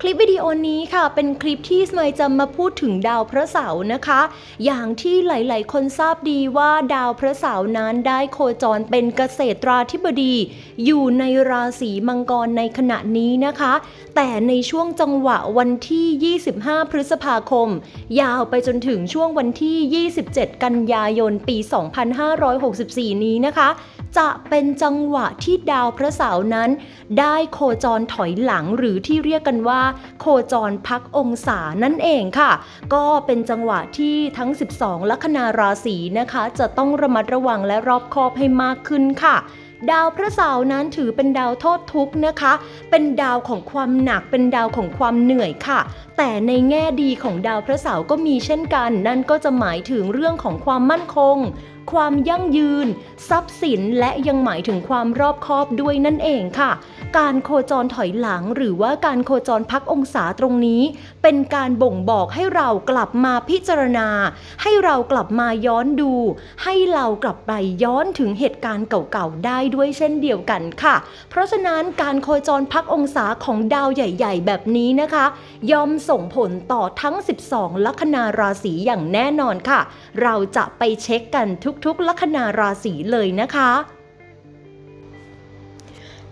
คลิปวิดีโอนี้ค่ะ เป็นคลิปที่สมัยจะมาพูดถึงดาวพระเสาร์นะคะ อย่างที่หลาย ๆ คนทราบดีว่าดาวพระเสาร์นั้นได้โคจรเป็นเกษตราธิบดี อยู่ในราศีมังกรในขณะนี้นะคะ แต่ในช่วงจังหวะวันที่ 25 พฤษภาคม ยาวไปจนถึงช่วงวันที่ 27 กันยายนปี 2564 นี้นะคะ จะเป็นจังหวะที่ดาวพระเสาร์นั้น ได้โคจรถอยหลังหรือที่เรียกกันว่า โคจรพักองศานั่นเองค่ะ ก็เป็นจังหวะที่ทั้ง 12 ลัคนาราศีนะคะ จะต้องระมัดระวังและรอบคอบให้มากขึ้นค่ะ ดาวพระเสาร์นั้นถือเป็นดาวโทษทุกข์นะคะ เป็นดาวของความหนัก เป็นดาวของความเหนื่อยค่ะ แต่ในแง่ดีของดาวพระเสาร์ก็มีเช่นกัน นั่นก็จะหมายถึงเรื่องของความมั่นคง ความยั่งยืน ทรัพย์สินและยังหมายถึงความรอบคอบด้วยนั่นเองค่ะ การโคจรถอยหลังหรือว่าการโคจรพักองศาตรงนี้ เป็นการบ่งบอกให้เรากลับมาพิจารณา ให้เรากลับมาย้อนดู ให้เรากลับไปย้อนถึงเหตุการณ์เก่าๆได้ด้วยเช่นเดียวกันค่ะ เพราะฉะนั้นการโคจรพักองศาของดาวใหญ่ๆ แบบนี้นะคะ ย่อมส่งผลต่อทั้ง 12 ลัคนาราศีอย่างแน่นอนค่ะ เราจะไปเช็คกันทุกๆ ลัคนาราศีเลยนะคะ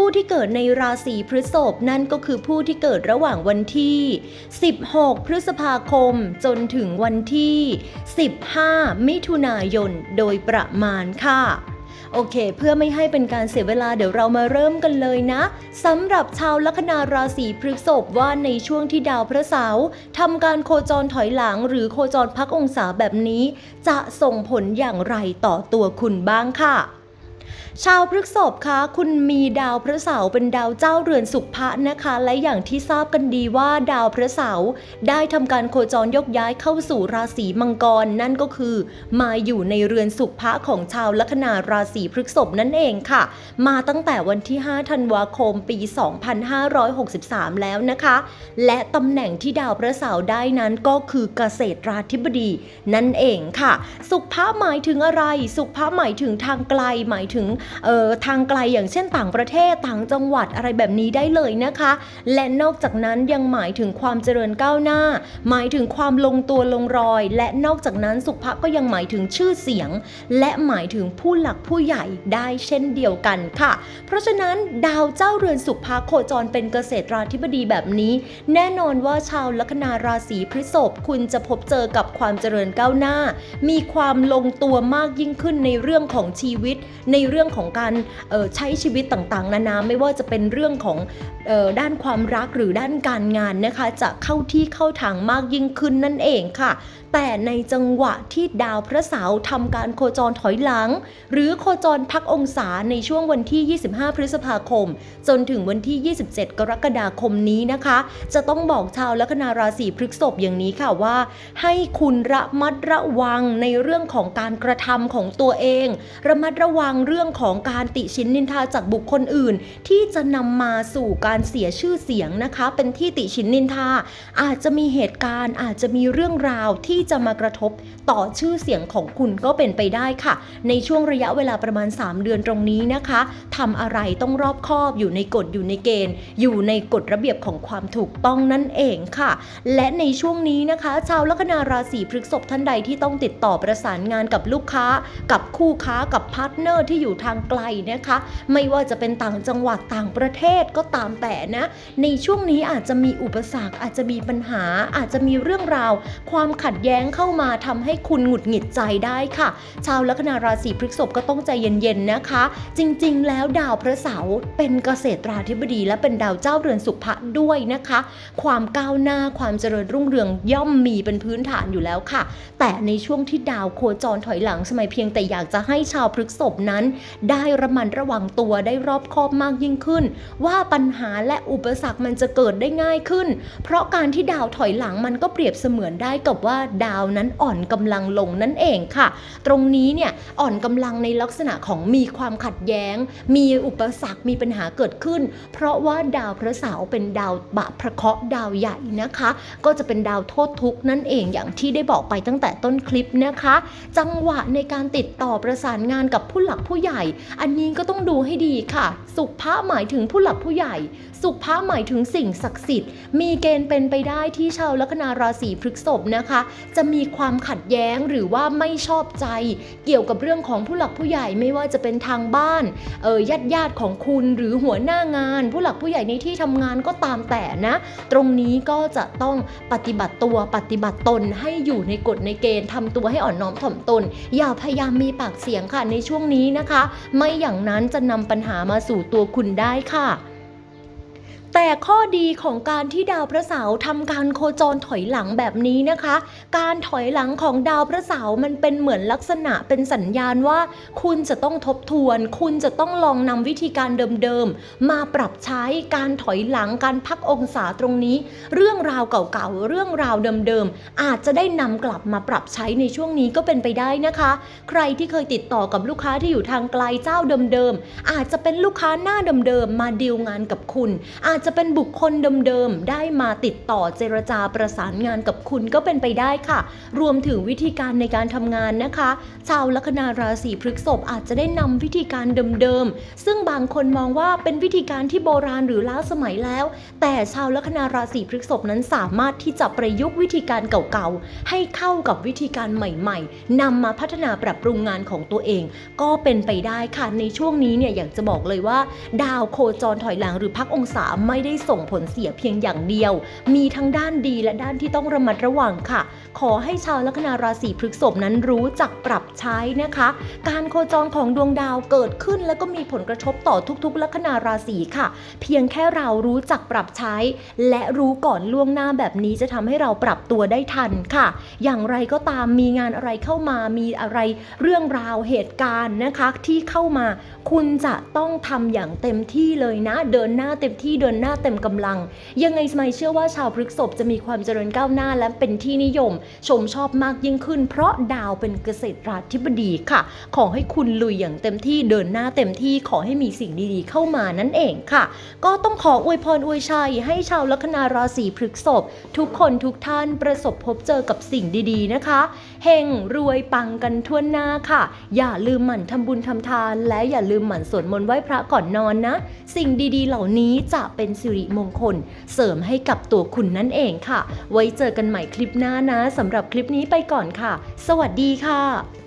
ผู้ที่เกิดในราศีพฤษภนั่นก็คือผู้ที่เกิดระหว่างวันที่ 16 พฤษภาคม จนถึงวันที่ 15 มิถุนายนโดยประมาณค่ะโอเค เพื่อไม่ให้เป็นการเสียเวลาเดี๋ยวเรามาเริ่มกันเลยนะสำหรับชาวลัคนาราศีพฤษภว่าในช่วงที่ดาวพระเสาร์ทำการโคจรถอยหลังหรือโคจรพักองศาแบบนี้ จะส่งผลอย่างไรต่อตัวคุณบ้างค่ะ ชาวพฤกษภคะคุณมีดาวพระเสาร์เป็นดาวเจ้าเรือนสุภะนะคะ และอย่างที่ทราบกันดีว่าดาวพระเสาร์ได้ทำการโคจรยกย้ายเข้าสู่ราศีมังกร นั่นก็คือ มาอยู่ในเรือนสุภะของชาวลัคนาราศีพฤกษภนั่นเองค่ะ มาตั้งแต่วันที่ 5 ธันวาคมปี 2563 แล้วนะคะ และตำแหน่งที่ดาวพระเสาร์ได้นั้นก็คือเกษตรราธิบดีนั่นเองค่ะ สุภะหมายถึงอะไร สุภะหมายถึงทางไกลหมายถึงทางไกลอย่างเช่นต่างประเทศต่างจังหวัดอะไรแบบนี้ได้เลยนะคะ และนอกจากนั้นยังหมายถึงความเจริญก้าวหน้า หมายถึงความลงตัวลงรอย และนอกจากนั้นสุภะก็ยังหมายถึงชื่อเสียง และหมายถึงผู้หลักผู้ใหญ่ได้เช่นเดียวกันค่ะ เพราะฉะนั้นดาวเจ้าเรือนสุภะโคจรเป็นเกษตราธิบดีแบบนี้ แน่นอนว่าชาวลัคนาราศีพฤษภคุณจะพบเจอกับความเจริญก้าวหน้า มีความลงตัวมากยิ่งขึ้นในเรื่องของชีวิต ในเรื่องของการใช้ชีวิตต่างๆ นานาไม่ว่าจะเป็นเรื่องของด้านความรักหรือด้านการงานนะคะ จะเข้าที่เข้าทางมากยิ่งขึ้นนั่นเองค่ะ แต่ในจังหวะที่ดาวพระเสาร์ทำการโคจรถอยหลัง หรือโคจรพักองศาในช่วงวันที่ 25 พฤษภาคม จนถึงวันที่ 27 กรกฎาคมนี้นะคะ จะต้องบอกชาวลัคนาราศีพฤษภอย่างนี้ค่ะว่า ให้คุณระมัดระวังในเรื่องของการกระทำของตัวเอง ระมัดระวังเรื่องของการติชินนินทาจากบุคคลอื่น ที่จะนำมาสู่การเสียชื่อเสียงนะคะ เป็นที่ติชินนินทา อาจจะมีเหตุการณ์อาจจะมีเรื่องราวที่จะมากระทบต่อชื่อเสียงของคุณก็เป็นไปได้ค่ะ ในช่วงระยะเวลาประมาณ 3 เดือนตรงนี้นะคะทำอะไรต้องรอบคอบอยู่ในกฎอยู่ในเกณฑ์ อยู่ในกฎระเบียบของความถูกต้องนั่นเองค่ะ และในช่วงนี้นะคะ ชาวลัคนาราศีพฤษภท่านใดที่ต้องติดต่อประสานงานกับลูกค้า กับคู่ค้ากับพาร์ทเนอร์ที่อยู่ทางไกลนะคะ ไม่ว่าจะเป็นต่างจังหวัดต่างประเทศก็ตามแต่นะ ในช่วงนี้อาจจะมีอุปสรรคอาจจะมีปัญหา อาจจะมีเรื่องราว ความขัดแย้งเข้ามาทำให้คุณหงุดหงิดใจได้ค่ะ ชาวลัคนาราศีพฤษภก็ต้องใจเย็นๆนะคะ จริงๆ แล้วดาวพระเสาร์เป็นเกษตราธิบดีและเป็นดาวเจ้าเรือนสุภะด้วยนะคะ ความก้าวหน้าความเจริญรุ่งเรืองย่อมมีเป็นพื้นฐานอยู่แล้วค่ะ แต่ในช่วงที่ดาวโคจรถอยหลังสมัยเพียงแต่อยากจะให้ชาวพฤษภนั้นได้ระมัดระวังตัวได้รอบคอบมากยิ่งขึ้น ว่าปัญหาและอุปสรรคมันจะเกิดได้ง่ายขึ้น เพราะการที่ดาวถอยหลังมันก็เปรียบเสมือนได้กับว่าดาวนั้นอ่อนกำลังลงนั่นเองค่ะ ตรงนี้เนี่ยอ่อนกำลังในลักษณะของมีความขัดแย้ง มีอุปสรรคมีปัญหาเกิดขึ้น เพราะว่าดาวพระเสาร์เป็นดาวบะพระเคราะห์ดาวใหญ่นะคะ ก็จะเป็นดาวโทษทุกนั่นเองอย่างที่ได้บอกไปตั้งแต่ต้นคลิปนะคะ จังหวะในการติดต่อประสานงานกับผู้หลักผู้ใหญ่อันนี้ก็ต้องดูให้ดีค่ะ สุภาหมายถึงผู้หลักผู้ใหญ่ สุภาหมายถึงสิ่งศักดิ์สิทธิ์ มีเกณฑ์เป็นไปได้ที่ชาวลัคนาราศีพฤษภนะคะ จะมีความขัดแย้งหรือว่าไม่ชอบใจ เกี่ยวกับเรื่องของผู้หลักผู้ใหญ่ไม่ว่าจะเป็นทางบ้านเออญาติญาติของคุณหรือหัวหน้างาน ผู้หลักผู้ใหญ่ในที่ทำงานก็ตามแต่นะ ตรงนี้ก็จะต้องปฏิบัติตัวปฏิบัติตนให้อยู่ในกฎในเกณฑ์ทำตัวให้อ่อนน้อมถ่อมตน อย่าพยายามมีปากเสียงค่ะในช่วงนี้นะคะไม่อย่างนั้นจะนำปัญหามาสู่ตัวคุณได้ค่ะ แต่ข้อดีของการที่ดาวพระเสาร์ทำการโคจรถอยหลังแบบนี้นะคะ การถอยหลังของดาวพระเสาร์มันเป็นเหมือนลักษณะเป็นสัญญาณว่า คุณจะต้องทบทวน คุณจะต้องลองนำวิธีการเดิมๆ มาปรับใช้การถอยหลังการพักองศาตรงนี้ เรื่องราวเก่าๆ เรื่องราวเดิมๆ อาจจะได้นำกลับมาปรับใช้ในช่วงนี้ก็เป็นไปได้นะคะ ใครที่เคยติดต่อกับลูกค้าที่อยู่ทางไกลเจ้าเดิมๆอาจจะเป็นลูกค้าหน้าเดิมๆมาดีลงานกับคุณ อาจจะเป็นบุคคลเดิมๆ ได้มาติดต่อเจรจาประสานงานกับคุณก็เป็นไปได้ค่ะ รวมถึงวิธีการในการทำงานนะคะ ชาวลัคนาราศีพฤษภอาจจะได้นำวิธีการเดิมๆ ซึ่งบางคนมองว่าเป็นวิธีการที่โบราณหรือล้าสมัยแล้ว แต่ชาวลัคนาราศีพฤษภนั้นสามารถที่จะประยุกต์วิธีการเก่าๆ ให้เข้ากับวิธีการใหม่ๆนำมาพัฒนาปรับปรุงงานของตัวเอง ก็เป็นไปได้ค่ะในช่วงนี้เนี่ยอยากจะบอกเลยว่า ดาวโคจรถอยหลังหรือพักองศาไม่ไม่ได้ส่งผลเสียเพียงอย่างเดียว มีทั้งด้านดีและด้านที่ต้องระมัดระวังค่ะ ขอให้ชาวลัคนาราศีพฤษภนั้นรู้จักปรับใช้นะคะ การโคจรของดวงดาวเกิดขึ้น แล้วก็มีผลกระทบต่อทุกๆ ลัคนาราศีค่ะ เพียงแค่เรารู้จักปรับใช้ และรู้ก่อนล่วงหน้าแบบนี้จะทำให้เราปรับตัวได้ทันค่ะ อย่างไรก็ตามมีงานอะไรเข้ามามีอะไรเรื่องราวเหตุการณ์นะคะที่เข้ามา คุณจะต้องทำอย่างเต็มที่เลยนะ เดินหน้าเต็มที่เดินหน้าเต็มกำลัง ยังไงสมัยเชื่อว่าชาวพฤกษภจะมีความเจริญก้าวหน้าและเป็นที่นิยม ชมชอบมากยิ่งขึ้น เพราะดาวเป็นเกษตราธิบดีค่ะ ขอให้คุณลุยอย่างเต็มที่เดินหน้าเต็มที่ขอให้มีสิ่งดีๆ เข้ามานั่นเองค่ะ ก็ต้องขออวยพรอวยชัยให้ชาวลัคนาราศีพฤกษภทุกคนทุกท่านประสบพบเจอกับสิ่งดีๆนะคะเฮงรวยปังกันทั่วหน้าค่ะ อย่าลืมหมั่นทำบุญทำทาน และอย่าลืมหมั่นสวดมนต์ไหว้พระก่อนนอนนะ สิ่งดีๆ เหล่านี้จะเป็นเป็นสิริมงคล เสริมให้กับตัวคุณนั่นเองค่ะ ไว้เจอกันใหม่คลิปหน้านะสำหรับคลิปนี้ไปก่อนค่ะ สวัสดีค่ะ